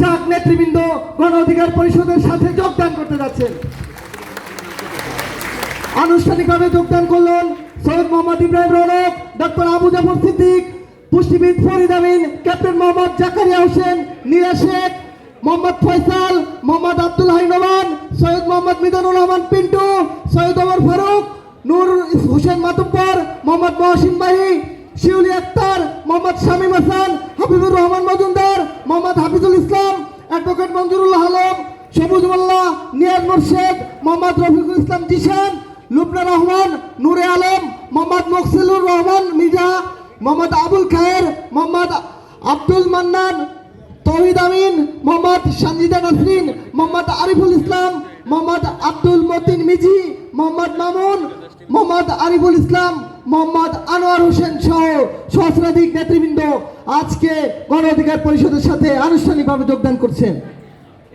ঝাঁক নেতৃবৃন্দ গণ অধিকার পরিষদের সাথে যোগদান করতে যাচ্ছেন। আনুষ্ঠানিকভাবে যোগদান করলেন সৈয়দ মোহাম্মদ ইব্রাহিম রনক ডক্টর আবু জাফর সিদ্দিক, পুষ্টিবিদ ফরিদ আমিন ক্যাপ্টেন মোহাম্মদ জাকারিয়া হোসেন নীরা শেখ, মোহাম্মদ ফয়সাল, মোহাম্মদ আব্দুল হাই নোমান সৈয়দ মোহাম্মদ মিজানুর রহমান পিন্টু, সৈয়দ ওমর ফারুক, নূর হোসেন মাতুব্বর, মোহাম্মদ মহসিন বাহি, শিউলি আক্তার, মোহাম্মদ শামীম হাসান, হাবিবুর রহমান মজুমদার মোহাম্মদ হাফিজুল ইসলাম অ্যাডভোকেট মঞ্জুরুল্লাহ আলম, সবুজ মোল্লা, নিয়াজ মোর্শেদ, মোহাম্মদ রফিকুল ইসলাম জিশান লুবনা রহমান, নূরে আলম, মোহাম্মদ মকসিলুর রহমান মির্জা, মোহাম্মদ আবুল খায়ের, মোহাম্মদ আব্দুল মান্নান, তহিদ আমিন, মোহাম্মদ সঞ্জিদা নাসরিন, মোহাম্মদ আরিফুল ইসলাম, মোহাম্মদ আব্দুল মতিন মিজি, মোহাম্মদ মামুন, মোহাম্মদ আরিফুল ইসলাম, মোহাম্মদ আনোয়ার হোসেন সহ সহস্রাধিক নেতৃবৃন্দ আজকে গণ অধিকার পরিষদের সাথে আনুষ্ঠানিকভাবে যোগদান করছেন।